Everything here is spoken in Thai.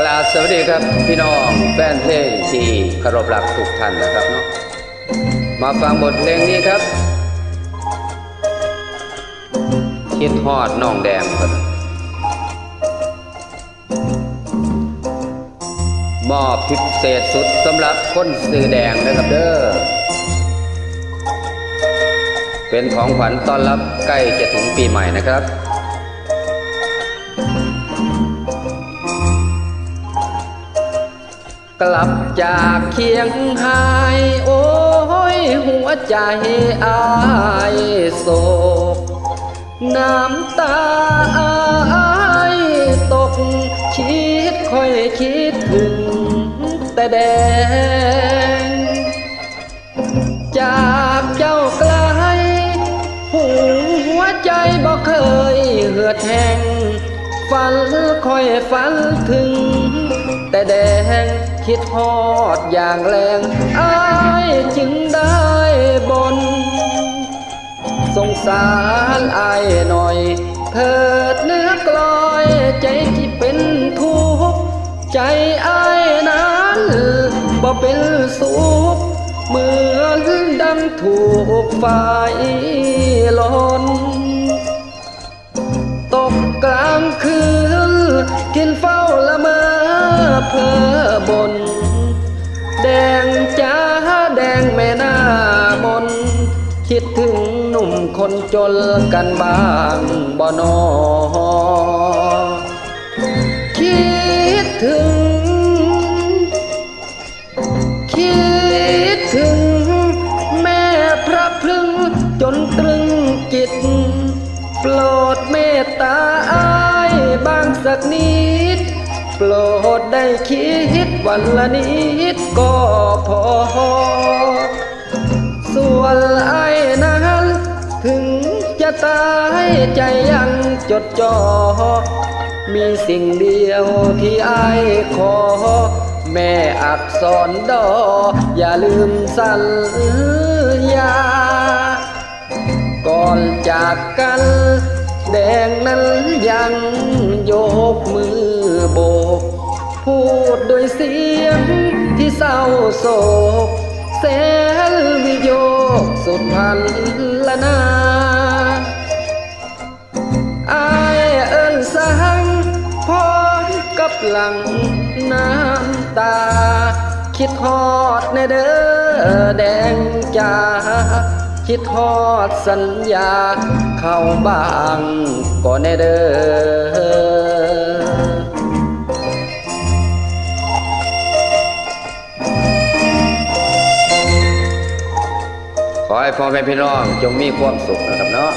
บสวัสดีครับพี่น้องแฟนเพลงที่เคารพรักทุกท่านนะครับเนาะมาฟังบทเพลงนี้ครับ คิดฮอดน้องแดงคนมอบพิเศษสุดสำหรับคนซื้อแดงนะครับเด้อเป็นของขวัญต้อนรับใกล้จะถึงปีใหม่นะครับ กลับจากเคียงหายโอ้ยหัวใจอายโศก น้ำตาอายตก คิดค่อยคิดถึงแต่แดง จากเจ้าไกลหูหัวใจบ่เคยเหือดแห้งฝันค่อยฝันถึง แต่แดง คิดฮอดอย่างแรงอายจึงได้บน สงสารอายหน่อย เถิดเนื้อกลอยใจที่เป็นทุกข์ใจอายนั้นบ่เป็นสุขเหมือนดังถูกไฟลนตกกลางคืนกินเฝ้าละเมอ เพอบน แดงจ้าแดงแม่หน้ามน คิดถึงหนุ่มคนจนกันบ้างบ่นอ ปรดได้คิดวันละนิดก็พอ ส่วนไอ้นั้นถึงจะตายใจยังจดจ่อ มีสิ่งเดียวที่ไอ้ขอ แม่อักษรดอ อย่าลืมสัญญา ก่อนจากกัน แดงนั้นยังโยกมือ โบก พูดโดยเสียงที่เศร้าโศกแสนวิโยกสุดพันละนาอายเอิ้นสังพร้อกับหลังน้ำตา คิดฮอดในเด้อแดงจ้าคิดฮอดสัญญา เข้าบ้างก็ในเด้อ พ่อแม่พี่น้องจงมีความสุขนะครับเนาะ